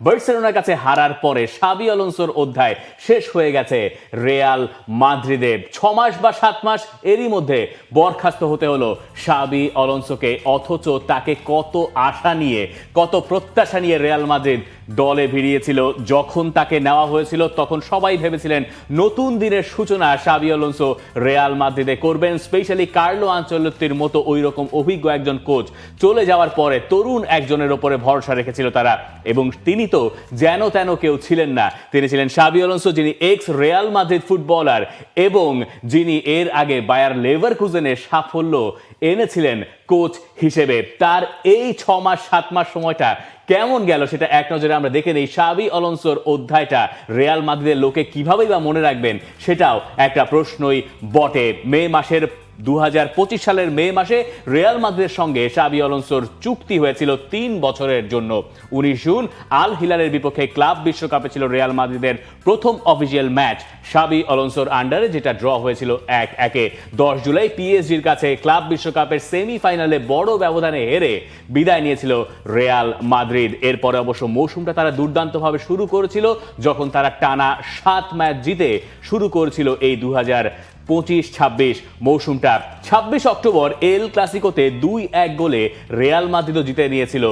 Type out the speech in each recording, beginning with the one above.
বার্সেলোনার কাছে হারার পরে সাবি অলনসোর অধ্যায় শেষ হয়ে গেছে। রেয়াল মাদ্রিদের ছ মাস বা সাত মাস এরই মধ্যে বরখাস্ত হতে হলো সাবি অলonsoকে অথচ তাকে কত আশা নিয়ে, কত প্রত্যাশা নিয়ে রেয়াল মাদ্রিদ দলে ভিড়িয়েছিল। যখন তাকে নেওয়া হয়েছিল, তখন সবাই ভেবেছিলেন নতুন দিনের সূচনা সাবি অলonso রিয়াল মাদ্রিদে করবেন। স্পেশালি কার্লো আঞ্চলত্তির মতো ওই রকম অভিজ্ঞ একজন কোচ চলে যাওয়ার পরে তরুণ একজনের ওপরে ভরসা রেখেছিল তারা। এবং তিনি তো যেন তেন কেউ ছিলেন না। তিনি ছিলেন সাবি অলonso যিনি এক্স রেয়াল মাদ্রিদ ফুটবলার এবং যিনি এর আগে বায়ার লেভার কুজেনের সাফল্য এনেছিলেন কোচ হিসেবে। তার এই ছ মাস সাত মাস সময়টা কেমন গেল সেটা এক নজরে আমরা দেখে নিই। সাবি অলনসোর অধ্যায়টা রেয়াল মাদ্রিদের লোকে কিভাবেই বা মনে রাখবেন সেটাও একটা প্রশ্নই বটে। মে মাসের দু হাজার পঁচিশ সালের মে মাসে রিয়াল মাদ্রিদের সঙ্গে সাবি অলonsoর চুক্তি হয়েছিল তিন বছরের জন্য। উনিশ জুন আল হিলালের বিপক্ষে ক্লাব বিশ্বকাপে ছিল রিয়াল মাদ্রিদের প্রথম অফিসিয়াল ম্যাচ সাবি অলonsoর আন্ডারে, যেটা ড্র হয়েছিল এক একে। দশ জুলাই পিএসজির কাছে ক্লাব বিশ্বকাপের সেমিফাইনালে বড় ব্যবধানে হেরে বিদায় নিয়েছিল রিয়াল মাদ্রিদ। এরপরে অবশ্য মৌসুমটা তারা দুর্দান্তভাবে শুরু করেছিল, যখন তারা টানা সাত ম্যাচ জিতে শুরু করেছিল এই দু হাজার পঁচিশ ছাব্বিশ মৌসুমটা ছাব্বিশ অক্টোবর এল ক্লাসিকোতে দুই এক গোলে রেয়াল মাদ্রিদও জিতে নিয়েছিল।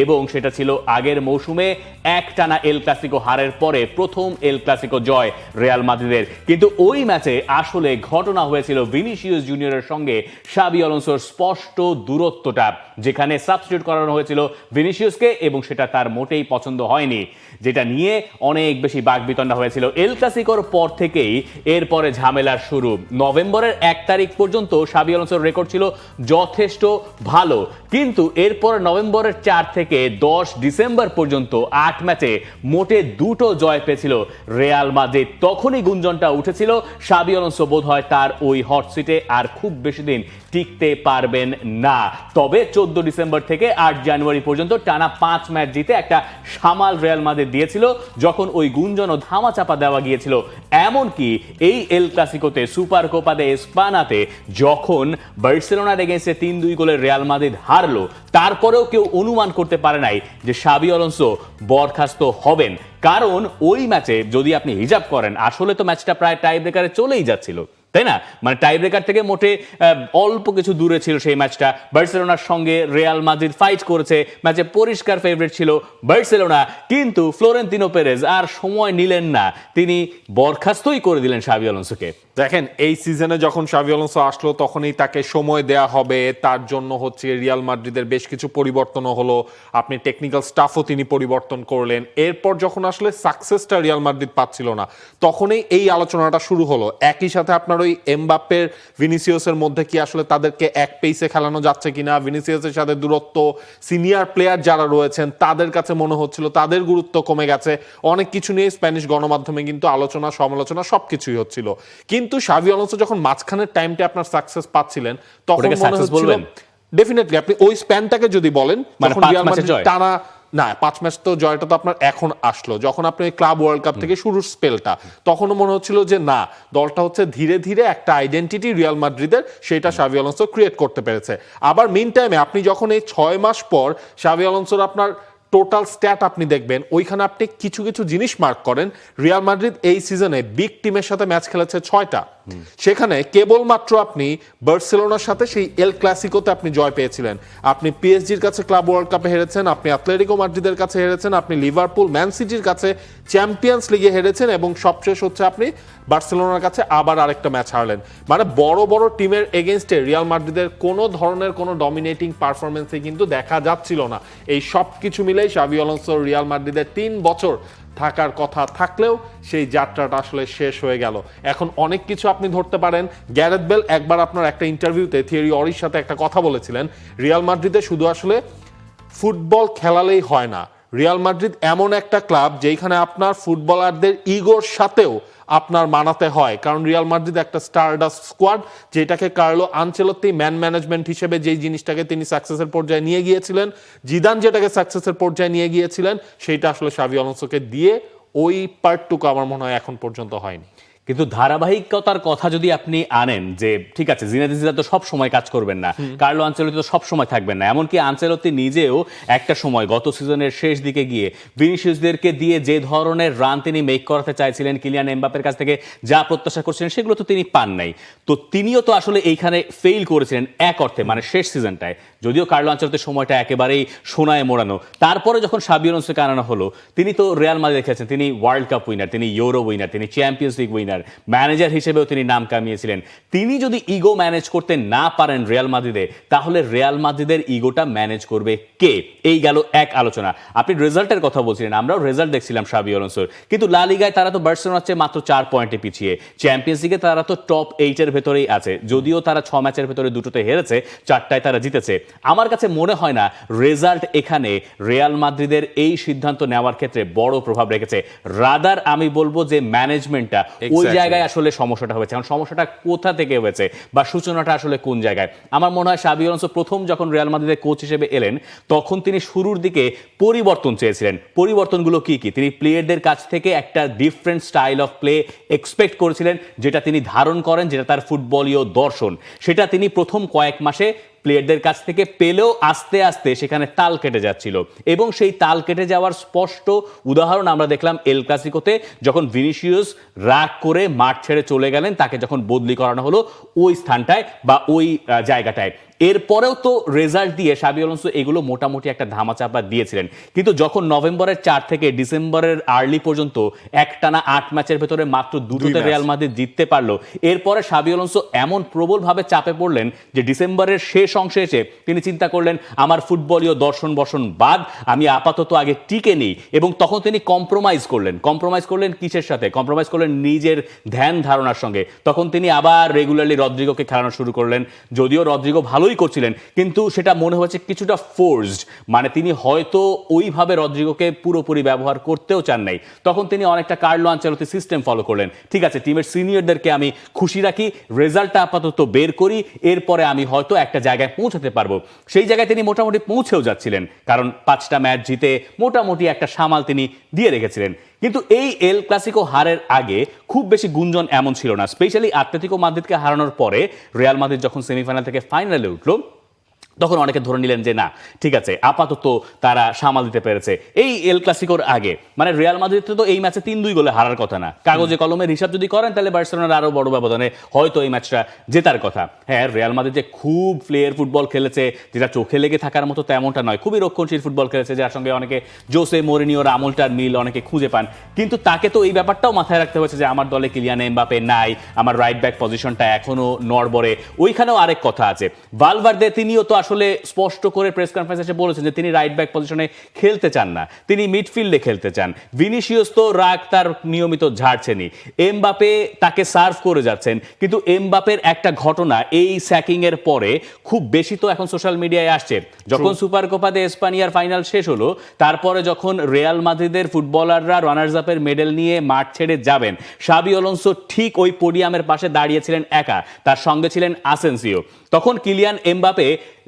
এবং সেটা ছিল আগের মৌসুমে এক টানা এল ক্লাসিকো হারের পরে প্রথম এল ক্লাসিকো জয় রিয়াল মাদ্রিদের কিন্তু ওই ম্যাচে আসলে ঘটনা হয়েছিল ভিনিসিয়াস জুনিয়রের সঙ্গে সাবি অলonsoর স্পষ্ট দূরত্বটা, যেখানে সাবস্টিটিউট করানো হয়েছিল ভিনিসিয়াসকে এবং সেটা তার মোটেই পছন্দ হয়নি, যেটা নিয়ে অনেক বেশি বাগবিতণ্ডা হয়েছিল এল ক্লাসিকোর পর থেকেই। এরপরে ঝামেলার শুরু। নভেম্বরের এক তারিখ পর্যন্ত সাবি অলonsoর রেকর্ড ছিল যথেষ্ট ভালো। কিন্তু এরপর নভেম্বরের চার থেকে দশ ডিসেম্বর পর্যন্ত আট ম্যাচে মোটে দুটো জয় পেয়েছিল রিয়াল মাদ্রিদ। তখনই গুঞ্জনটা উঠেছিল, সাবি অলonso বোধ হয় তার ওই হট সিটে আর খুব বেশি দিন টিকতে পারবেন না। তবে চোদ্দ ডিসেম্বর থেকে আট জানুয়ারি পর্যন্ত টানা পাঁচ ম্যাচ জিতে একটা সামাল রিয়াল মাদ্রিদ দিয়েছিল, যখন ওই গুঞ্জন ও ধামাচাপা দেওয়া গিয়েছিল। এমনকি এই এল ক্লাসিকোতে সুপার কোপাতে এসপানাতে যখন বার্সেলোনার এগেনস্টে তিন দুই গোলের রিয়াল মাদ্রিদ হারলো, তারপরেও কেউ অনুমান করতে পারে নাই যে সাবি অলন্সো বরখাস্ত হবেন। কারণ ওই ম্যাচে যদি আপনি হিজাব করেন, আসলে তো ম্যাচটা প্রায় টাই ব্রেকারে চলেই যাচ্ছিল। তাই না? মানে টাই ব্রেকার থেকে মোটে অল্প কিছু দূরে ছিল সেই ম্যাচটা বার্সেলোনার সঙ্গে রিয়াল মাদ্রিদ ফাইট করেছে। ম্যাচে পরিষ্কার ফেভারিট ছিল বার্সেলোনা। কিন্তু ফ্লোরেন্তিনো পেরেজ আর সময় নিলেন না। তিনি বরখাস্তই করে দিলেন সাবি অলonsoকে দেখেন, এই সিজনে যখন শাভি অলonso আসলো, তখনই তাকে সময় দেয়া হবে। তার জন্য হচ্ছে রিয়াল মাদ্রিদের বেশ কিছু পরিবর্তনও হলো। আপনি টেকনিক্যাল স্টাফও তিনি পরিবর্তন করলেন। এরপর যখন আসলে সাকসেসটা রিয়াল মাদ্রিদ পাচ্ছিল না, তখনই এই আলোচনাটা শুরু হলো। একই সাথে আপনার ওই এমবাপ্পের ভিনিসিয়াসের মধ্যে কি আসলে তাদেরকে এক পেসে খেলানো যাচ্ছে কিনা ভিনিসিয়াসের সাথে দূরত্ব সিনিয়র প্লেয়ার যারা রয়েছেন তাদের কাছে মনে হচ্ছিল তাদের গুরুত্ব কমে গেছে অনেক কিছু নিয়ে স্প্যানিশ গণমাধ্যমে কিন্তু আলোচনা সমালোচনা সবকিছুই হচ্ছিল কিন্তু শাভি অলonso যখন মাঝখানের টাইমটা আপনার সাকসেস পাচ্ছিলেন তখন মনে হচ্ছিল বলবেন? ডেফিনেটলি আপনি ওই স্প্যানটাকে যদি বলেন মানে? টানা না পাঁচ ম্যাচ তো জয়টা তো আপনার এখন আসলো। যখন আপনি ক্লাব ওয়ার্ল্ড কাপ থেকে শুরুর স্পেলটা তখনও মনে হচ্ছিল যে না দলটা হচ্ছে ধীরে ধীরে একটা আইডেন্টিটি রিয়াল মাদ্রিদের সেটা শাভি অলonso ক্রিয়েট করতে পেরেছে। আবার মিন টাইমে আপনি যখন এই ছয় মাস পর শাভি অলonsoর আপনার টোটাল স্ট্যাট আপনি দেখবেন ওইখানে আপনি কিছু কিছু জিনিস মার্ক করেন। রিয়াল মাদ্রিদ এই সিজনে বিগ টিমের সাথে ম্যাচ খেলেছে ছয়টা। সেখানে কেবলমাত্র আপনি বার্সেলোনার সাথে সেই এল ক্লাসিকোতে আপনি জয় পেয়েছিলেন। আপনি পিএসজির কাছে ক্লাব ওয়ার্ল্ড কাপে হেরেছেন, আপনি অ্যাথলেটিকো মাদ্রিদের কাছে হেরেছেন, আপনি লিভারপুল ম্যান সিটির কাছে চ্যাম্পিয়ন্স লিগে হেরেছেন এবং সবশেষ হচ্ছে আপনি বার্সেলোনার কাছে আবার আরেকটা ম্যাচ হারলেন। মানে বড় বড় টিমের এগেনস্টে রিয়াল মাদ্রিদের কোনো ধরনের কোনো ডমিনেটিং পারফরমেন্সে কিন্তু দেখা যাচ্ছিল না। এই সব কিছু মিলেই শাভি অলonso রিয়াল মাদ্রিদের তিন বছর থাকার কথা থাকলেও সেই যাত্রাটা আসলে শেষ হয়ে গেল। এখন অনেক কিছু আপনি ধরতে পারেন। গ্যারেথ বেল একবার আপনার একটা ইন্টারভিউতে থিওরি অরির সাথে একটা কথা বলেছিলেন। রিয়াল মাদ্রিদে শুধু আসলে ফুটবল খেলালেই হয় না। রিয়াল মাদ্রিদ এমন একটা ক্লাব যেখানে আপনার ফুটবলারদের ইগোর সাথেও আপনার মানাতে হয়। কারণ রিয়াল মাদ্রিদ একটা স্টারডাস্ট স্কোয়াড যেটাকে কার্লো আনচেলত্তি ম্যান ম্যানেজমেন্ট হিসেবে যেই জিনিসটাকে তিনি সাকসেসের পর্যায়ে নিয়ে গিয়েছিলেন, জিদান যেটাকে সাকসেসের পর্যায়ে নিয়ে গিয়েছিলেন, সেইটা আসলে সাবি অলonsoকে দিয়ে ওই পার্টটুকু আমার মনে হয় এখন পর্যন্ত হয়নি। কিন্তু ধারাবাহিকতার কথা যদি আপনি আনেন যে ঠিক আছে জিনেদিন জিদান তো সব সময় কাজ করবেন না কার্লো আঞ্চলতি তো সব সময় থাকবেন না এমনকি আঞ্চলতি নিজেও একটা সময় গত সিজনের শেষ দিকে গিয়ে ভিনিসিয়াসদেরকে দিয়ে যে ধরনের রান তিনি মেক করাতে চাইছিলেন কিলিয়ান এমবাপের কাছ থেকে যা প্রত্যাশা করছিলেন সেগুলো তো তিনি পান নাই। তো তিনিও তো আসলে এইখানে ফেইল করেছিলেন এক অর্থে মানে শেষ সিজনটায়। যদিও কার্লো আঞ্চলতির সময়টা একেবারেই সোনায় মোড়ানো। তারপরে যখন সাবিয়নসকে আনানো হলো তিনি তো রিয়াল মাদ্রিদ দেখেছেন তিনি ওয়ার্ল্ড কাপ উইনার তিনি ইউরো উইনার তিনি চ্যাম্পিয়ন্স লিগ উইনার ম্যানেজার হিসেবেও তিনি নাম কামিয়েছিলেন। তিনি যদি ইগো ম্যানেজ করতে না পারেন রিয়াল মাদ্রিদে, তাহলে রিয়াল মাদ্রিদের ইগোটা ম্যানেজ করবে কে? এই গেল এক আলোচনা। আপনি রেজাল্টের কথা বলছিলেন, আমরাও রেজাল্ট দেখছিলাম সাবি অলন্সোর। কিন্তু লা লিগায় তারা তো বার্সেলোনার চেয়ে মাত্র চার পয়েন্টে পিছিয়ে। চ্যাম্পিয়ন্স লিগে তারা তো টপ এইটের ভেতরেই আছে। যদিও তারা ছ ম্যাচের ভেতরে দুটোতে হেরেছে, চারটায় তারা জিতেছে। আমার কাছে মনে হয় না রেজাল্ট এখানে রিয়াল মাদ্রিদের এই সিদ্ধান্ত নেওয়ার ক্ষেত্রে বড় প্রভাব রেখেছে। রাদার, আমি বলব যে ম্যানেজমেন্টটা ওই জায়গায় আসলে সমস্যাটা হয়েছে। এখন সমস্যাটা কোথা থেকে হয়েছে বা সূচনাটা আসলে কোন জায়গায়? আমার মনে হয় সাবি আলোনসো প্রথম যখন রিয়াল মাদ্রিদের কোচ হিসেবে এলেন তখন তিনি শুরুর দিকে পরিবর্তন চেয়েছিলেন। পরিবর্তনগুলো কি কি? তিনি প্লেয়ারদের কাছ থেকে একটা different style of play expect করেছিলেন যেটা তিনি ধারণ করেন যেটা তার ফুটবলীয় দর্শন। সেটা তিনি প্রথম কয়েক মাসে প্লেয়ারদের কাছ থেকে পেলেও আস্তে আস্তে সেখানে তাল কেটে যাচ্ছিল। এবং সেই তাল কেটে যাওয়ার স্পষ্ট উদাহরণ আমরা দেখলাম এল ক্লাসিকোতে, যখন ভিনিসিয়াস রাগ করে মাঠ ছেড়ে চলে গেলেন, তাকে যখন বদলি করানো হলো, ওই স্থানটায় বা ওই জায়গাটায়। এরপরেও তো রেজাল্ট দিয়ে সাবি অলonso এগুলো মোটামুটি একটা ধামাচাপা দিয়েছিলেন। কিন্তু যখন নভেম্বরের চার থেকে ডিসেম্বরের আর্লি পর্যন্ত একটানা আট ম্যাচের ভেতরে মাত্র দুটোতে। রিয়াল মাদ্রিদ জিততে পারল এরপরে সাবি অলonso এমন প্রবলভাবে চাপে পড়লেন যে ডিসেম্বরের শেষ অংশে এসে তিনি চিন্তা করলেন আমার ফুটবলীয় দর্শন বর্ষণ বাদ আমি আপাতত আগে টিকে নেই। এবং তখন তিনি কম্প্রোমাইজ করলেন। কম্প্রোমাইজ করলেন কিসের সাথে? কম্প্রোমাইজ করলেন নিজের ধ্যান ধারণার সঙ্গে। তখন তিনি আবার রেগুলারলি রদ্রিগোকে খেলানো শুরু করলেন। যদিও রদ্রিগো ভালোই করছিলেন, কিন্তু সেটা মনে হচ্ছে কিছুটা ফোর্সড মানে তিনি হয়তো ওইভাবে রদ্রিগোকে পুরোপুরি ব্যবহার করতেও চান নাই। তখন তিনি অনেকটা কার্লো আঞ্চলতি সিস্টেম ফলো করলেন। ঠিক আছে টিমের সিনিয়রদেরকে আমি খুশি রাখি রেজাল্টটা আপাতত বের করি, এরপরে আমি হয়তো একটা জায়গায় পৌঁছাতে পারব। সেই জায়গায় তিনি মোটামুটি পৌঁছেও যাচ্ছিলেন, কারণ পাঁচটা ম্যাচ জিতে মোটামুটি একটা সামাল তিনি দিয়ে রেখেছিলেন। কিন্তু এই এল ক্লাসিকো হারের আগে খুব বেশি গুঞ্জন এমন ছিল না স্পেশালি আতলেতিকো মাদ্রিদকে হারানোর পরে রিয়াল মাদ্রিদ যখন সেমিফাইনাল থেকে ফাইনালে উঠল তখন অনেকে ধরে নিলেন যে না, ঠিক আছে, আপাতত তারা সামাল দিতে পেরেছে। এই এল ক্লাসিকোর আগে মানে রিয়াল মাদ্রিদ তো এই ম্যাচে তিন দুই গোলে হারার কথা না। কাগজে কলমের হিসাব যদি করেন, তাহলে বার্সেলোনার আরও বড় ব্যবধানে হয়তো এই ম্যাচটা জেতার কথা। হ্যাঁ রিয়াল মাদ্রিদ যে খুব প্লেয়ার ফুটবল খেলেছে, যেটা চোখে লেগে থাকার মতো তেমনটা নয়, খুবই রক্ষণশীল ফুটবল খেলেছে, যার সঙ্গে অনেকে জোসে মোরিনিওর আমলটার মিল অনেকে খুঁজে পান। কিন্তু তাকে তো এই ব্যাপারটাও মাথায় রাখতে হয়েছে যে আমার দলে কিলিয়ান এমবাপে নাই, আমার রাইট ব্যাক পজিশনটা এখনও নড়বড়ে। ওইখানেও আরেক কথা আছে। ভালভার্দে তিনিও তো আসলে স্পষ্ট করে প্রেস কনফারেন্সে এসে বলেছেন যে তিনি রাইট ব্যাক পজিশনে খেলতে চান না। তিনি মিডফিল্ডে খেলতে চান। ভিনিসিয়াস তো রাগ তার নিয়মিত ঝাড়ছেনই। এমবাপে তাকে সার্ভ করে যাচ্ছেন। কিন্তু এমবাপের একটা ঘটনা এই স্যাকিং এর পরে খুব বেশি তো এখন সোশ্যাল মিডিয়ায় আসছে। যখন সুপার কোপা দে এসপানিয়ার ফাইনাল শেষ হলো তারপরে যখন রিয়াল মাদ্রিদের ফুটবলাররা রানার্স আপের মেডেল নিয়ে মাঠ ছেড়ে যাবেন সাবি অলonso ঠিক ওই পোডিয়ামের পাশে দাঁড়িয়েছিলেন একা। তার সঙ্গে ছিলেন আসেন্সিও তখন কিলিয়ান এমবাপে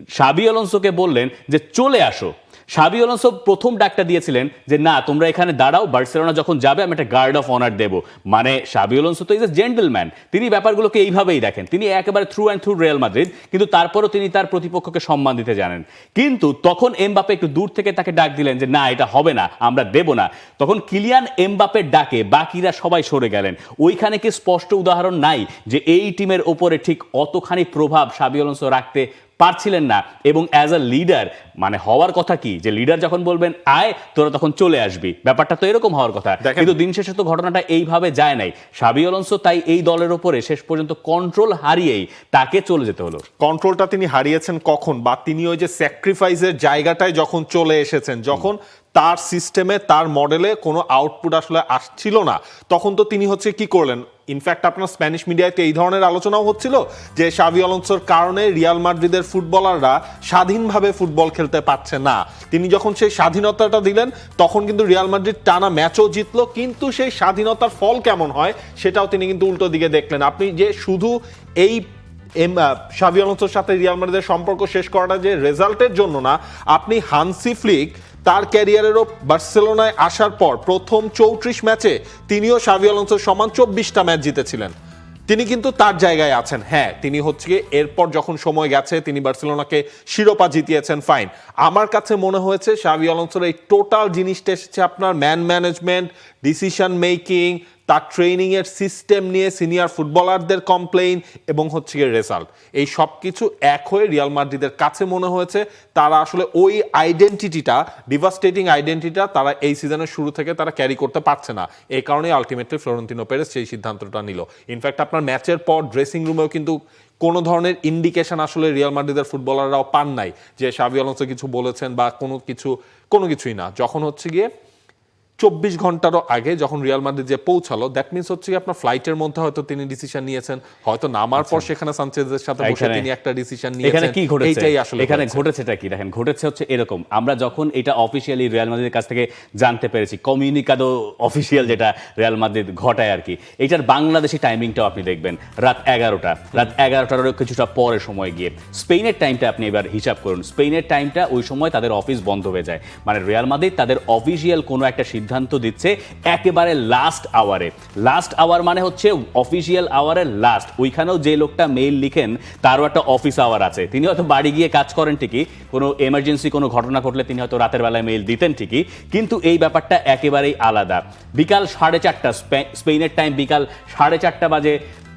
সাবি অলonsoকে বললেন যে চলে আসো। সাবি অলonso প্রথম ডাকটা দিয়েছিলেন যে, না, তোমরা এখানে দাঁড়াও, বার্সেলোনা যখন যাবে, আমি একটা গার্ড অফ অনার দেবো। মানে সাবি অলonso তো ইজ এ জেন্টেলম্যান তিনি ব্যাপারগুলোকে এইভাবেই দেখেন। তিনি একেবারে through and through Real Madrid কিন্তু তারপরও তিনি তার প্রতিপক্ষকে সম্মান দিতে জানেন। কিন্তু তখন এমবাপে একটু দূর থেকে তাকে ডাক দিলেন যে, না, এটা হবে না, আমরা দেব না। তখন কিলিয়ান এমবাপের ডাকে বাকিরা সবাই সরে গেলেন। ওইখানে কি স্পষ্ট উদাহরণ নাই যে, এই টিমের ওপরে ঠিক অতখানি প্রভাব সাবি অলonso রাখতে পারছিলেন না। এবং অ্যাজ আ লিডার মানে হওয়ার কথা কি? যে লিডার যখন বলবেন আয় তোরা তখন চলে আসবি। ব্যাপারটা তো এরকম হওয়ার কথা। কিন্তু দিন শেষে তো ঘটনাটা এইভাবে যায় নাই। সাবি অলonso তাই এই দলের ওপরে শেষ পর্যন্ত কন্ট্রোল হারিয়েই তাকে চলে যেতে হলো। কন্ট্রোলটা তিনি হারিয়েছেন কখন? বা তিনি ওই যে স্যাক্রিফাইসের জায়গাটায় যখন চলে এসেছেন যখন তার সিস্টেমে তার মডেলে কোনো আউটপুট আসলে আসছিল না তখন তো তিনি হচ্ছে কি করলেন? ইনফ্যাক্ট আপনার স্প্যানিশ মিডিয়াতে এই ধরনের আলোচনাও হচ্ছিল যে শাভি অলonsoর কারণে রিয়াল মাদ্রিদের ফুটবলাররা স্বাধীনভাবে ফুটবল খেলতে পারছে না। তিনি যখন সেই স্বাধীনতাটা দিলেন, তখন কিন্তু রিয়াল মাদ্রিদ টানা ম্যাচও জিতলো, কিন্তু সেই স্বাধীনতার ফল কেমন হয় সেটাও তিনি কিন্তু উল্টো দিকে দেখলেন। আপনি যে শুধু এই শাভি অলonsoর সাথে রিয়াল মাদ্রিদের সম্পর্ক শেষ করাটা যে রেজাল্টের জন্য না, আপনি হানসি ফ্লিক তার ক্যারিয়ারেরও বার্সেলোনায় আসার পর প্রথম চৌত্রিশ ম্যাচে তিনিও সাবি আলোনসোর সমান চব্বিশটা ম্যাচ জিতেছিলেন। তিনি কিন্তু তার জায়গায় আছেন। হ্যাঁ তিনি হচ্ছে এরপর যখন সময় গেছে, তিনি বার্সেলোনাকে শিরোপা জিতিয়েছেন, ফাইন। আমার কাছে মনে হয়েছে সাবি আলোনসোর এই টোটাল জিনিসটা এসেছে আপনার ম্যান ম্যানেজমেন্ট ডিসিশন মেকিং তার ট্রেনিংয়ের সিস্টেম নিয়ে সিনিয়র ফুটবলারদের কমপ্লেইন এবং হচ্ছে গিয়ে রেজাল্ট এই সব কিছু এক হয়ে রিয়াল মাদ্রিদের কাছে মনে হয়েছে। তারা আসলে ওই আইডেন্টিটিটা ডিভাস্টেটিং আইডেন্টিটিটা তারা এই সিজনের শুরু থেকে তারা ক্যারি করতে পারছে না। এই কারণে আলটিমেটলি ফ্লোরেন্তিনো পেরেস সেই সিদ্ধান্তটা নিল। ইনফ্যাক্ট আপনার ম্যাচের পর ড্রেসিং রুমেও কিন্তু কোনো ধরনের ইন্ডিকেশন আসলে রিয়াল মাদ্রিদের ফুটবলাররাও পান নাই। যে শাভি আলোনসো কিছু বলেছেন বা কোনো কিছু, কোনো কিছুই না। যখন হচ্ছে গিয়ে চব্বিশ ঘন্টারও আগে যখন রিয়াল মাদ্রিদ যে পৌঁছালো দ্যাট মিনস হচ্ছে কি আপনার ফ্লাইটের মধ্যে হয়তো তিনি ডিসিশন নিয়েছেন হয়তো নামার পর সেখানে সানচেজের সাথে বসে তিনি একটা ডিসিশন এখানে নিয়েছেন। কি ঘটেছে? এইটাই আসলে এখানে। ঘটেছেটা কি? দেখেন ঘটেছে হচ্ছে এরকম। আমরা যখন এটা অফিসিয়ালি রিয়াল মাদ্রিদের কাছ থেকে জানতে পেরেছি কমিউনিকাদো অফিসিয়াল যেটা রিয়াল মাদ্রিদ ঘটায় আর কি এটার বাংলাদেশি টাইমিংটাও আপনি দেখবেন রাত এগারোটা। রাত এগারোটারও কিছুটা পরে সময় গিয়ে। স্পেনের টাইমটা আপনি এবার হিসাব করুন। স্পেনের টাইমটা ওই সময় তাদের অফিস বন্ধ হয়ে যায়। মানে রিয়াল মাদ্রিদ তাদের অফিসিয়াল কোনো একটা সিদ্ধান্ত দিচ্ছে একেবারে লাস্ট আওয়ারে লাস্ট আওয়ার মানে হচ্ছে অফিসিয়াল আওয়ারের লাস্ট ওইখানেও যে লোকটা মেইল লিখেন, তারও একটা অফিস আওয়ার আছে। তিনি হয়তো বাড়ি গিয়ে কাজ করেন ঠিকই, কোনো এমার্জেন্সি কোনো ঘটনা ঘটলে তিনি হয়তো রাতের বেলায় মেইল দিতেন ঠিকই, কিন্তু এই ব্যাপারটা একেবারেই আলাদা। বিকাল সাড়ে চারটা স্পেনের টাইম বিকাল সাড়ে চারটা বাজে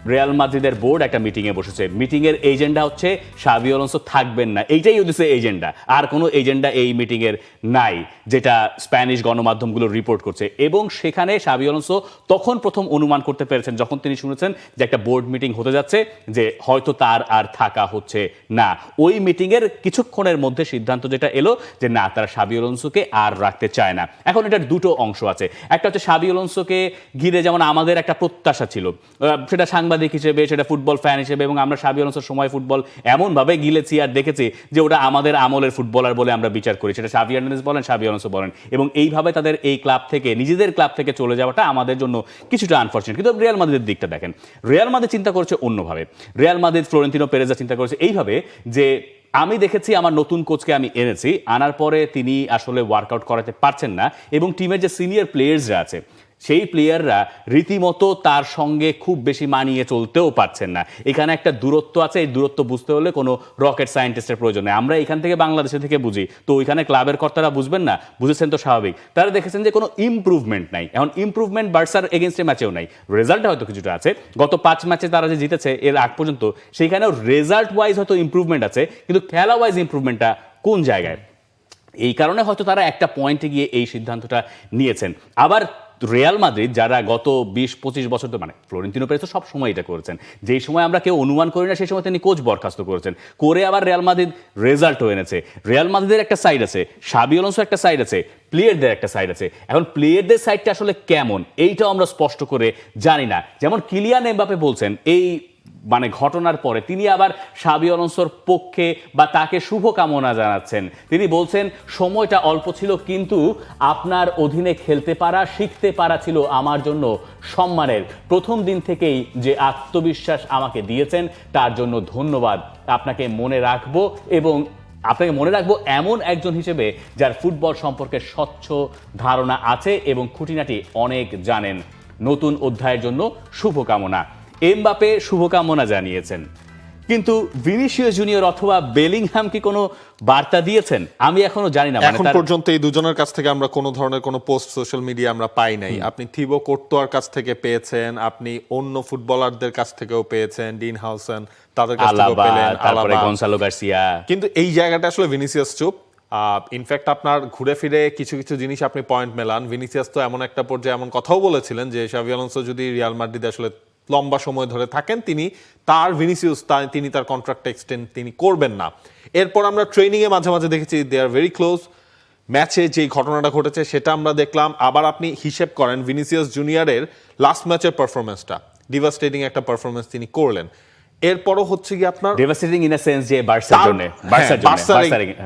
রিয়াল মাদ্রিদের বোর্ড একটা মিটিংয়ে বসেছে। মিটিংয়ের এজেন্ডা হচ্ছে সাবি অলonso থাকবেন না। এইটাই হচ্ছে এজেন্ডা। আর কোনো এজেন্ডা এই মিটিংয়ের নাই, যেটা স্প্যানিশ গণমাধ্যমগুলো রিপোর্ট করছে। এবং সেখানে সাবি অলonso তখন প্রথম অনুমান করতে পেরেছেন, যখন তিনি শুনেছেন যে একটা বোর্ড মিটিং হতে যাচ্ছে, যে হয়তো তার আর থাকা হচ্ছে না। ওই মিটিংয়ের কিছুক্ষণের মধ্যে সিদ্ধান্ত যেটা এলো, যে না, তারা সাবি অলonsoকে আর রাখতে চায় না। এখন এটার দুটো অংশ আছে। একটা হচ্ছে সাবি অলonsoকে ঘিরে যেমন আমাদের একটা প্রত্যাশা ছিল। সেটা সাংবাদিক হিসেবে, সেটা ফুটবল ফ্যান হিসেবে এবং আমরা সাবি অলonsoর সময় ফুটবল এমনভাবে গিলেছি আর দেখেছি যে ওটা আমাদের আমলের ফুটবলার বলে আমরা বিচার করি। সেটা সাবি আর্নান্দেজ বলেন সাবি অলonso বলেন। এবং এইভাবে তাদের এই ক্লাব থেকে, নিজেদের ক্লাব থেকে চলে যাওয়াটা আমাদের জন্য কিছুটা আনফর্চুনেট কিন্তু রিয়াল মাদ্রিদের দিকটা দেখেন। রিয়াল মাদ্রিদ চিন্তা করছে অন্যভাবে। রিয়াল মাদ্রিদ, ফ্লোরেন্তিনো পেরেজা চিন্তা করেছে এইভাবে যে আমি দেখেছি আমার নতুন কোচকে আমি এনেছি, আনার পরে তিনি আসলে ওয়ার্কআউট করাতে পারছেন না এবং টিমের যে সিনিয়র প্লেয়ার্সরা আছে সেই প্লেয়াররা রীতিমতো তার সঙ্গে খুব বেশি মানিয়ে চলতেও পারছেন না। এখানে একটা দূরত্ব আছে, এই দূরত্ব বুঝতে হলে কোনো রকেট সায়েন্টিস্টের প্রয়োজন নেই। আমরা এখান থেকে বাংলাদেশে থেকে বুঝি। তো ওইখানে ক্লাবের কর্তারা বুঝবেন না, বুঝেছেন তো স্বাভাবিক। তারা দেখেছেন যে কোনো ইমপ্রুভমেন্ট নাই। এখন ইমপ্রুভমেন্ট বার্সার এগেনস্টে ম্যাচেও নাই। রেজাল্টে হয়তো কিছুটা আছে। গত পাঁচ ম্যাচে তারা যে জিতেছে, এর আগ পর্যন্ত সেইখানেও রেজাল্ট ওয়াইজ হয়তো ইমপ্রুভমেন্ট আছে। কিন্তু খেলা ওয়াইজ ইমপ্রুভমেন্টটা কোন জায়গায়? এই কারণে হয়তো তারা একটা পয়েন্টে গিয়ে এই সিদ্ধান্তটা নিয়েছেন। আবার রিয়াল মাদ্রিদ, যারা গত বিশ, পঁচিশ বছর তো মানে ফ্লোরেন্তিনো পেরেস তো সব সময় এটা করেছেন। যেই সময় আমরা কেউ অনুমান করি না, সেই সময় তিনি কোচ বরখাস্ত করেছেন। করে আবার রিয়াল মাদ্রিদ রেজাল্টও এনেছে। রিয়াল মাদ্রিদের একটা সাইড আছে, সাবি অলonso একটা সাইড আছে, প্লেয়ারদের একটা সাইড আছে। এখন প্লেয়ারদের সাইডটা আসলে কেমন, এইটাও আমরা স্পষ্ট করে জানি না। যেমন কিলিয়ান এমবাপে বলছেন, এই মানে ঘটনার পরে তিনি আবার সাবি অলonsoর পক্ষে বা তাকে শুভকামনা জানাচ্ছেন। তিনি বলছেন, সময়টা অল্প ছিল, কিন্তু আপনার অধীনে খেলতে পারা, শিখতে পারা ছিল আমার জন্য সম্মানের। প্রথম দিন থেকেই যে আত্মবিশ্বাস আমাকে দিয়েছেন, তার জন্য ধন্যবাদ। আপনাকে মনে রাখব এবং আপনাকে মনে রাখব এমন একজন হিসেবে যার ফুটবল সম্পর্কে স্বচ্ছ ধারণা আছে এবং খুঁটিনাটি অনেক জানেন। নতুন অধ্যায়ের জন্য শুভকামনা। এমবাপে শুভকামনা জানিয়েছেন। কিন্তু ভিনিসিয়াস জুনিয়র অথবা বেলিংহাম কি কোনো বার্তা দিয়েছেন? আমি এখনও জানি না মানে এখন পর্যন্ত এই দুজনের কাছ থেকে আমরা কোনো ধরনের কোনো পোস্ট সোশ্যাল মিডিয়া আমরা পাই নাই। আপনি থিবো কোর্তোয়ার কাছ থেকে পেয়েছেন আপনি অন্য ফুটবলারদের কাছ থেকেও পেয়েছেন ডিন হাউসেন তাদের কাছ থেকেও পেলেন তারপরে গনসালো গার্সিয়া। কিন্তু এই জায়গাটা আসলে ভিনিসিয়াস চুপ। ইনফ্যাক্ট আপনার ঘুরে ফিরে কিছু কিছু জিনিস আপনি পয়েন্ট মেলান। ভিনিসিয়াস তো এমন একটা পর্যায়ে এমন কথাও বলেছিলেন যে শাভি আলোনসো যদি রিয়াল মাদ্রিদে আসলে লম্বা সময় ধরে থাকেন। তিনি তার ভিনিসিউস তিনি তার কন্ট্রাক্ট এক্সটেন্ড তিনি করবেন না। এরপর আমরা ট্রেনিংয়ে মাঝে মাঝে দেখেছি দে আর ভেরি ক্লোজ ম্যাচে যে ঘটনাটা ঘটেছে সেটা আমরা দেখলাম। আবার আপনি হিসেব করেন, ভিনিসিয়াস জুনিয়রের লাস্ট ম্যাচের পারফরমেন্সটা ডিভাস্টেটিং একটা পারফরমেন্স তিনি করলেন। এরপরও হচ্ছে কি আপনার ডেভাস্টেটিং ইন সেন্স যে বার্সার জন্য বার্সার জন্য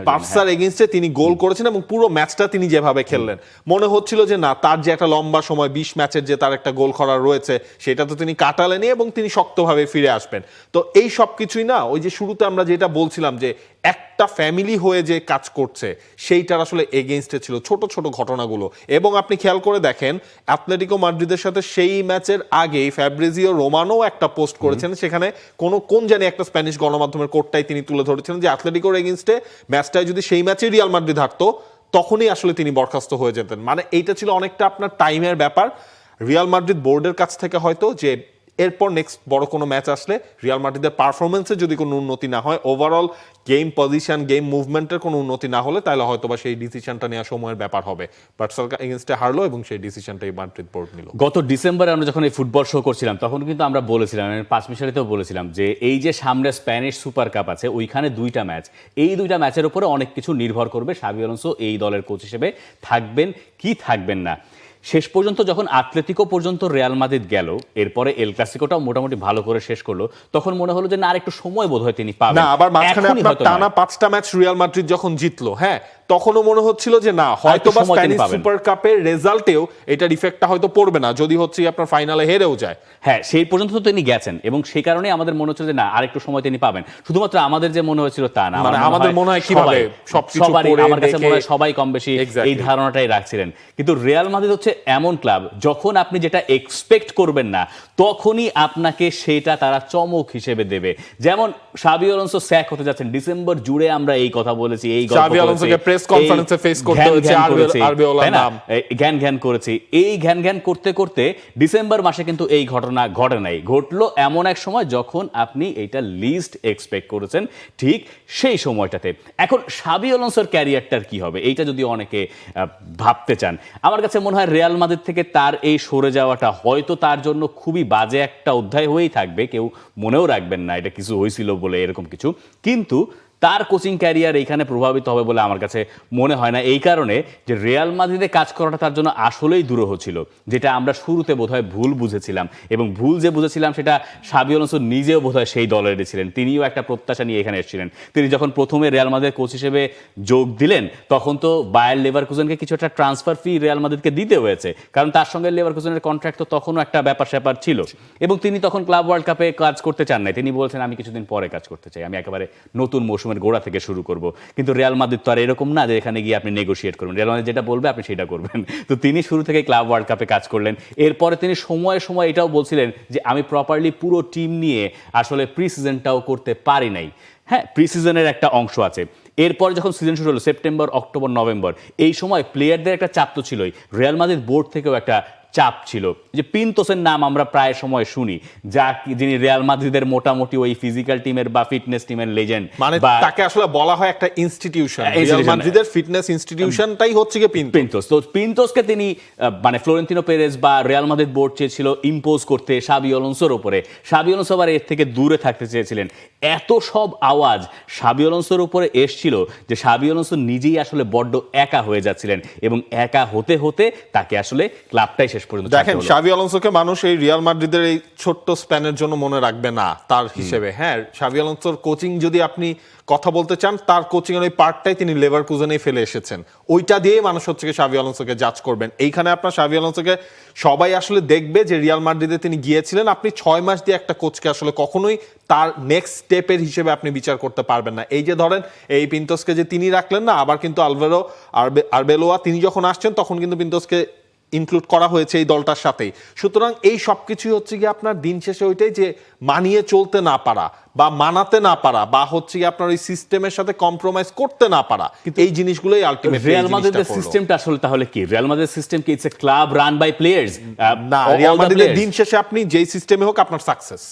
বার্সার এগেইনস্টে তিনি গোল করেছেন এবং পুরো ম্যাচটা তিনি যেভাবে খেললেন। মনে হচ্ছিল যে না তার যে একটা লম্বা সময় বিশ ম্যাচের যে তার একটা গোল করার রয়েছে সেটা তো তিনি কাটালেনি এবং তিনি শক্তভাবে ফিরে আসবেন। তো এই সব কিছুই না ওই যে শুরুতে আমরা যেটা বলছিলাম যে একটা ফ্যামিলি হয়ে যে কাজ করছে সেইটার আসলে এগেনস্টে ছিল ছোট ছোট ঘটনাগুলো। এবং আপনি খেয়াল করে দেখেন অ্যাথলেটিকো মাদ্রিদের সাথে সেই ম্যাচের আগেই ফ্যাব্রিজিও রোমানো একটা পোস্ট করেছেন সেখানে কোনো কোন জানি একটা স্প্যানিশ গণমাধ্যমের কোর্টটাই তিনি তুলে ধরেছিলেন যে অ্যাথলেটিকোর এগেনস্টে ম্যাচটায় যদি সেই ম্যাচে রিয়াল মাদ্রিদ হারতো তখনই আসলে তিনি বরখাস্ত হয়ে যেতেন। মানে এইটা ছিল অনেকটা আপনার টাইমের ব্যাপার। রিয়াল মাদ্রিদ বোর্ডের কাছ থেকে হয়তো যে এরপর নেক্সট বড় কোনো ম্যাচ আসলে রিয়াল মাদ্রিদের পারফরমেন্সে যদি কোনো উন্নতি না হয় ওভারঅল গেম পজিশন গেম মুভমেন্টের কোনো উন্নতি না হলে তাহলে হয়তো বা সেই ডিসিশনটা নেওয়া সময়ের ব্যাপার হবে। বার্সালকা এগেনস্টে হারলো এবং সেই ডিসিশনটাই মাদ্রিদ বোর্ড নিল। গত ডিসেম্বরে আমরা যখন এই ফুটবল শো করছিলাম, তখন কিন্তু আমরা বলেছিলাম পাঁচ মিশারিতেও বলেছিলাম যে এই যে সামনে স্প্যানিশ সুপার কাপ আছে, ওইখানে দুইটা ম্যাচ এই দুইটা ম্যাচের উপরে অনেক কিছু নির্ভর করবে। সাবি আলোনসো এই দলের কোচ হিসেবে থাকবেন কি থাকবেন না। শেষ পর্যন্ত যখন আতলেতিকো পর্যন্ত রিয়াল মাদ্রিদ গেল এরপরে এল ক্লাসিকোটাও মোটামুটি ভালো করে শেষ করল তখন মনে হলো যে না আর একটু সময় বোধ হয় তিনি পাবেন। না আবার মাঝখানে টানা পাঁচটা ম্যাচ রিয়াল মাদ্রিদ যখন জিতলো হ্যাঁ তখনও মনে হচ্ছিল যে না হয়তো বা স্প্যানিশ সুপার কাপের রেজাল্টেও এটার ইফেক্টটা হয়তো পড়বে না যদি হচ্ছে আপনার ফাইনালে হেরেও যায়। হ্যাঁ সেই পর্যন্ত তো তিনি গেছেন এবং সেই কারণে আমাদের মনে হচ্ছে যে না আরেকটু সময় তিনি পাবেন। শুধুমাত্র আমাদের যে মনে হয়েছিল তা না মানে আমাদের মনে হয় কীভাবে সবাই- আমার কাছে মনে হয় সবাই কম বেশি এই ধারণাটাই রাখছিলেন। কিন্তু রিয়াল মাদ্রিদ হচ্ছে এমন ক্লাব যখন আপনি যেটা এক্সপেক্ট করবেন না তখনই আপনাকে সেটা তারা চমক হিসেবে দেবে। যেমন সাবি আলোনসো স্যাক হতে যাচ্ছেন ডিসেম্বর জুড়ে আমরা এই কথা বলেছি এই গল্প conference এ face করতে হয়েছে আরবেওলার নাম। ঘ্যান ঘ্যান করেছি। এই ঘ্যান ঘ্যান করতে করতে ডিসেম্বর মাসে কিন্তু এই ঘটনা ঘটে নাই। ঘটলো এমন এক সময় যখন আপনি এটা লিস্ট এক্সপেক্ট করেছেন ঠিক সেই সময়টাতে। এখন সাবি অলন্সোর ক্যারিয়ারটার কি হবে? এইটা যদি অনেকে ভাবতে চান। আমার কাছে মনে হয় রিয়াল মাদ্রিদ থেকে তার এই সরে যাওয়াটা হয়তো তার জন্য খুবই বাজে একটা অধ্যায় হয়েই থাকবে। কেউ মনেও রাখবেন না এটা কিছু হয়েছিল বলে এরকম কিছু। কিন্তু তার কোচিং ক্যারিয়ার এইখানে প্রভাবিত হবে বলে আমার কাছে মনে হয় না। এই কারণে যে রিয়াল মাদ্রিদে কাজ করাটা তার জন্য আসলেই দুরূহ ছিল, যেটা আমরা শুরুতে বোধহয় ভুল বুঝেছিলাম এবং ভুল যে বুঝেছিলাম সেটা সাবি আলোনসো নিজেও বোধহয় সেই দলের ছিলেন, তিনিও একটা প্রত্যাশা নিয়ে এখানে এসেছিলেন। তিনি যখন প্রথমে রিয়াল মাদ্রিদের কোচ হিসেবে যোগ দিলেন, তখন তো বায়ার লেবার কুজনকে কিছু একটা ট্রান্সফার ফি রিয়াল মাদ্রিদকে দিতে হয়েছে, কারণ তার সঙ্গে লেবার কুজনের কন্ট্রাক্ট তো তখনও একটা ব্যাপার স্যাপার ছিল। এবং তিনি তখন ক্লাব ওয়ার্ল্ড কাপে কাজ করতে চান নাই। তিনি বলছেন, আমি কিছুদিন পরে কাজ করতে চাই, আমি একেবারে নতুন মৌসুমের গোড়া থেকে শুরু করব। কিন্তু রিয়াল মাদ্রিদ তো আর এরকম না যে এখানে গিয়ে আপনি নেগোশিয়েট করবেন। রিয়াল মাদ্রিদ যেটা বলবে, আপনি সেটা করবেন। তো তিনি শুরু থেকে ক্লাব ওয়ার্ল্ড কাপে কাজ করলেন। এরপরে তিনি সময়ে সময় এটাও বলছিলেন যে, আমি প্রপারলি পুরো টিম নিয়ে আসলে প্রি সিজনটাও করতে পারি নাই। হ্যাঁ প্রি সিজনের একটা অংশ আছে। এরপর যখন সিজন শুরু হলো সেপ্টেম্বর অক্টোবর নভেম্বর এই সময় প্লেয়ারদের একটা চাপ তো ছিলই। রিয়াল মাদ্রিদ বোর্ড থেকেও একটা চাপ ছিল। যে পিনতোসের নাম আমরা প্রায় সময় শুনি যা যিনি রিয়াল মাদ্রিদের মোটামুটি ওই ফিজিক্যাল টিমের বা ফিটনেস টিমের লেজেন্ড মানে তাকে আসলে বলা হয় একটা ইনস্টিটিউশন রিয়াল মাদ্রিদের ফিটনেস ইনস্টিটিউশনটাই হচ্ছে কি পিন পিন্টোস তো পিন্টোসকে তিনি মানে ফ্লোরেন্তিনো পেরেজ বা রিয়াল মাদ্রিদ বোর্ড চেয়েছিল ইম্পোজ করতে সাবি অলন্সোর উপরে। সাবি অলন্সো আবার এর থেকে দূরে থাকতে চেয়েছিলেন। এত সব আওয়াজ সাবি অলন্সোর উপরে এসছিল যে সাবি অলন্সো নিজেই আসলে বড্ড একা হয়ে যাচ্ছিলেন এবং একা হতে হতে তাকে আসলে ক্লাবটাই শেষ পর্যন্ত ছাড়তে দেখেন। শাভি আলোনসোকে মানুষ এই রিয়াল মাদ্রিদের এই ছোট্ট স্প্যানের জন্য মনে রাখবে না তার হিসেবে। হ্যাঁ শাভি আলোনসোর কোচিং যদি আপনি কথা বলতে চান তার কোচিং এর ওই পার্টটাই তিনি লেবার কুজনেই ফেলে এসেছেন। ওইটা দিয়ে মানুষ হচ্ছে শাভি আলোনসোকে জাজ করবেন। এইখানে আপনার শাভি আলোনসোকে সবাই আসলে দেখবে যে রিয়াল মাদ্রিদে তিনি গিয়েছিলেন আপনি ছয় মাস দিয়ে একটা কোচকে আসলে কখনোই তার নেক্সট স্টেপের হিসেবে আপনি বিচার করতে পারবেন না। এই যে ধরেন এই পিন্তোসকে যে তিনি রাখলেন না আবার কিন্তু আলভেরো আরবে আরবেলোয়া তিনি যখন আসছেন তখন কিন্তু পিন্তোসকে ইনক্লুড করা হয়েছে এই দলটার সাথে সুতরাং এই সব কিছুই হচ্ছে গিয়ে আপনার দিন শেষে ওইটাই যে মানিয়ে চলতে না পারা বা মানাতে না পারা বা হচ্ছে গিয়ে আপনার ওই সিস্টেমের সাথে কম্প্রোমাইজ করতে না পারা কিন্তু এই জিনিসগুলোই আলটিমেট রিয়াল মাদ্রিদের সিস্টেমটা আসলে তাহলে কি? রিয়াল মাদ্রিদের সিস্টেম কি? It's a club run by players না রিয়াল মাদ্রিদের দিন শেষে আপনি যেই সিস্টেমে হোক আপনার সাকসেস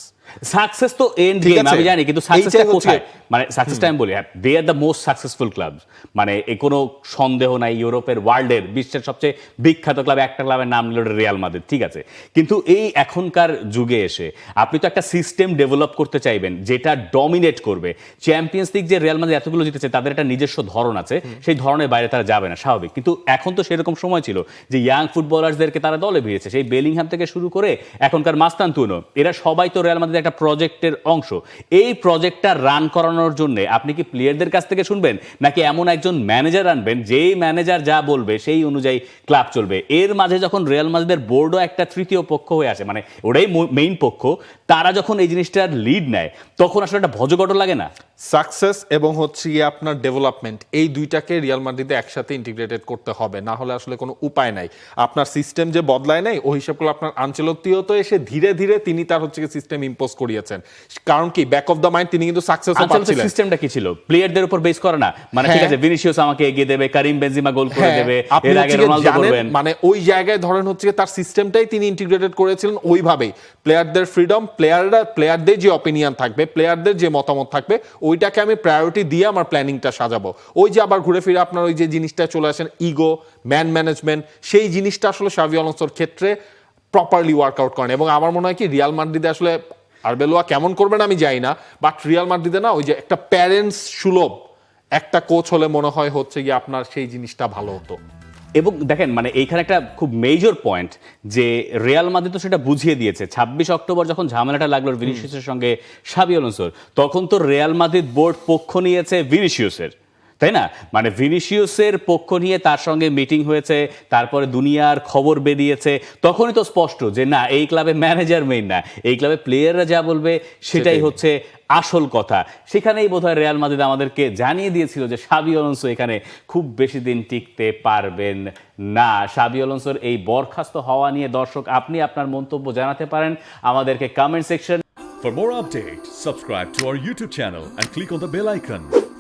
সাকসেস তো এন্ড গেম আমি জানি কিন্তু সাকসেসটা কোথায়? মানে সাকসেসটা আমি বলি they are the most successful club মানে এ কোনো সন্দেহ নাই ইউরোপের ওয়ার্ল্ডের বিশ্বের সবচেয়ে বিখ্যাত ক্লাব একটা ক্লাবের নাম নিল রিয়াল মাদ্রিদ ঠিক আছে? কিন্তু এই এখনকার যুগে এসে আপনি তো একটা সিস্টেম ডেভেলপ করতে চাইবেন যেটা ডমিনেট করবে। চ্যাম্পিয়ন্স লিগ যে রিয়াল মাদ্রিদ এতগুলো জিতেছে তাদের একটা নিজস্ব ধরন আছে সেই ধরনের বাইরে তারা যাবে না স্বাভাবিক। কিন্তু এখন তো সেরকম সময় ছিল যে ইয়াং ফুটবলারদেরকে তারা দলে ভিড়েছে। সেই বেলিংহাম থেকে শুরু করে এখনকার মাস্তান তুনো এরা সবাই তো রিয়াল মাদ্রিদ একটা প্রজেক্টের অংশ। এই প্রজেক্টটা রান করানোর জন্য আপনি কি প্লেয়ারদের কাছ থেকে শুনবেন? নাকি এমন একজন ম্যানেজার আনবেন, যেই ম্যানেজার যা বলবে সেই অনুযায়ী ক্লাব চলবে? এর মাঝে যখন রিয়াল মাদ্রিদের বোর্ডও একটা তৃতীয় পক্ষ হয়ে আসে মানে ওটাই মেইন পক্ষ, তারা যখন এই জিনিসটার লিড নেয়, তখন আসলে একটা ভজগট লাগে না? সাকসেস এবং হচ্ছে গিয়ে আপনার ডেভেলপমেন্ট এই দুইটাকে রিয়াল মাদ্রিদে একসাথে ইন্টিগ্রেটেড করতে হবে, না হলে আসলে কোনো উপায় নাই। আপনার সিস্টেম যে বদলায় নাই, ওই হিসাব করে আপনার আঞ্চলত্বীয় তো এসে ধীরে ধীরে তিনি তার হচ্ছে সিস্টেম ইম্পোজ করিয়েছেন। কারণ কি ব্যাক অফ দ্য মাইন্ড তিনি কিন্তু সাকসেস পাচ্ছিলেন। সিস্টেমটা কি ছিল? প্লেয়ারদের উপর বেস করে না। মানে ঠিক হ্যাঁ। আছে ভিনিসিয়াস আমাকে এগিয়ে দেবে কারিম বেনজিমা গোল করে হ্যাঁ, দেবে এর আগে রোনালদো করবেন। মানে ওই জায়গায় ধরেন হচ্ছে তার সিস্টেমটাই তিনি ইন্টিগ্রেটেড করেছিলেন ওইভাবেই। প্লেয়ারদের ফ্রিডম প্লেয়াররা প্লেয়ারদের যে অপিনিয়ন থাকবে প্লেয়ারদের যে মতামত থাকবে ওইটাকে আমি প্রায়োরিটি দিয়ে আমার প্ল্যানিংটা সাজাবো। ওই যে আবার ঘুরে ফিরে আপনার ওই যে জিনিসটা চলে আসেন ইগো ম্যান ম্যানেজমেন্ট সেই জিনিসটা আসলে শাভি অলন্সোর ক্ষেত্রে প্রপারলি ওয়ার্কআউট করেন। এবং আমার মনে হয় কি রিয়াল মাদ্রিদে আসলে আরবেলোয়া কেমন করবেন আমি জানি না বাট রিয়াল মাদ্রিদে না ওই যে একটা প্যারেন্টস সুলভ একটা কোচ হলে মনে হয় হচ্ছে গিয়ে আপনার সেই জিনিসটা ভালো হতো। এবং দেখেন মানে এইখানে একটা খুব মেজর পয়েন্ট যে রিয়াল মাদ্রিদ তো সেটা বুঝিয়ে দিয়েছে। ছাব্বিশ অক্টোবর যখন ঝামেলাটা লাগল ভিনিসিয়াসের সঙ্গে সাবি অলonsoর তখন তো রিয়াল মাদ্রিদ বোর্ড পক্ষ নিয়েছে ভিনিসিয়াসের তাই না? মানে ভিনিসিয়াসের পক্ষ নিয়ে তার সঙ্গে মিটিং হয়েছে তারপরে দুনিয়ার খবর বেরিয়েছে। তখনই তো স্পষ্ট যে না এই ক্লাবে ম্যানেজার মেইন না। এই ক্লাবে প্লেয়াররা যা বলবে সেটাই। হচ্ছে আসল কথা। সেখানেই বোধহয় রিয়াল মাদ্রিদ আমাদেরকে জানিয়ে দিয়েছিল যে সাবি অলonso এখানে খুব বেশি দিন টিকতে পারবেন না। সাবি অলonsoর এই বরখাস্ত হওয়া নিয়ে দর্শক আপনি আপনার মন্তব্য জানাতে পারেন আমাদেরকে comment section For more updates, subscribe to our YouTube channel and click on the bell icon.